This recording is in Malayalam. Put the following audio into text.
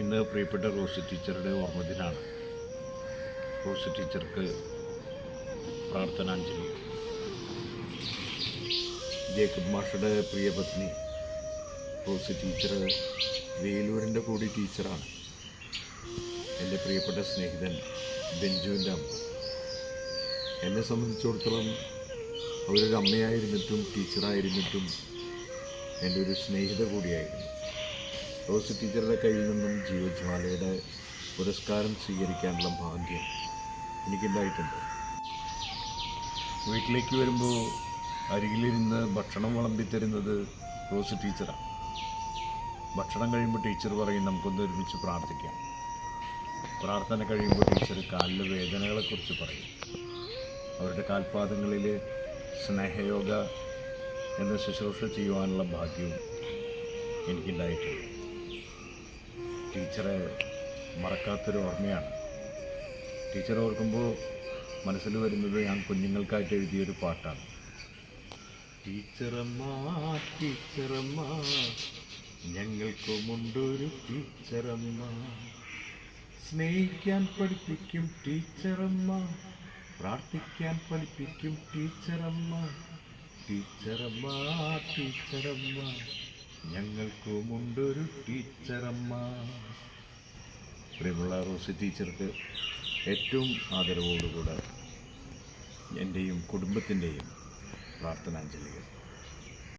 ഇന്ന് പ്രിയപ്പെട്ട റോസി ടീച്ചറുടെ ഓർമ്മദിനാണ്. റോസി ടീച്ചർക്ക് പ്രാർത്ഥനാഞ്ജലി ജേക്കബ് മാഷയുടെ പ്രിയപത്നി റോസി ടീച്ചർ വേലൂരിന്റെ കൂടി ടീച്ചറാണ്. എന്റെ പ്രിയപ്പെട്ട സ്നേഹിതൻ ബെഞ്ചുവിന്റെ അമ്മ. എന്നെ സംബന്ധിച്ചിടത്തോളം അവരൊരു അമ്മയായിരുന്നിട്ടും ടീച്ചറായിരുന്നിട്ടും എന്റെ ഒരു സ്നേഹിത കൂടിയായിരുന്നു. റോസ് ടീച്ചറുടെ കയ്യിൽ നിന്നും ജീവജ്വാലയുടെ പുരസ്കാരം സ്വീകരിക്കാനുള്ള ഭാഗ്യം എനിക്കുണ്ടായിട്ടുണ്ട്. വീട്ടിലേക്ക് വരുമ്പോൾ അരികിലിരുന്ന് ഭക്ഷണം വിളമ്പിത്തരുന്നത് റോസ് ടീച്ചറാണ്. ഭക്ഷണം കഴിയുമ്പോൾ ടീച്ചർ പറയും നമുക്കൊന്ന് ഒരുമിച്ച് പ്രാർത്ഥിക്കാം. പ്രാർത്ഥന കഴിയുമ്പോൾ ടീച്ചർ കാലിലെ വേദനകളെക്കുറിച്ച് പറയും. അവരുടെ കാൽപാദങ്ങളിൽ സ്നേഹയോഗ എന്ന ശുശ്രൂഷ ചെയ്യുവാനുള്ള ഭാഗ്യവും എനിക്കുണ്ടായിട്ടുണ്ട്. ടീച്ചറെ മറക്കാത്തൊരു ഓർമ്മയാണ്. ടീച്ചർ ഓർക്കുമ്പോൾ മനസ്സിൽ വരുന്നത് ഞാൻ കുഞ്ഞുങ്ങൾക്കായിട്ട് എഴുതിയൊരു പാട്ടാണ്. ടീച്ചറമ്മ ടീച്ചറമ്മ ഞങ്ങൾക്കുമുണ്ടൊരു ടീച്ചറമ്മ. സ്നേഹിക്കാൻ പഠിപ്പിക്കും ടീച്ചറമ്മ പ്രാർത്ഥിക്കാൻ പഠിപ്പിക്കും ടീച്ചറമ്മ. ടീച്ചറമ്മ ടീച്ചറമ്മ. ഞങ്ങൾക്കുമുണ്ടൊരു ടീച്ചറമ്മ. പ്രിയമുള്ള റോസി ടീച്ചർക്ക് ഏറ്റവും ആദരവോടുകൂടെ എന്റെയും കുടുംബത്തിന്റെയും പ്രാർത്ഥനാഞ്ജലികൾ.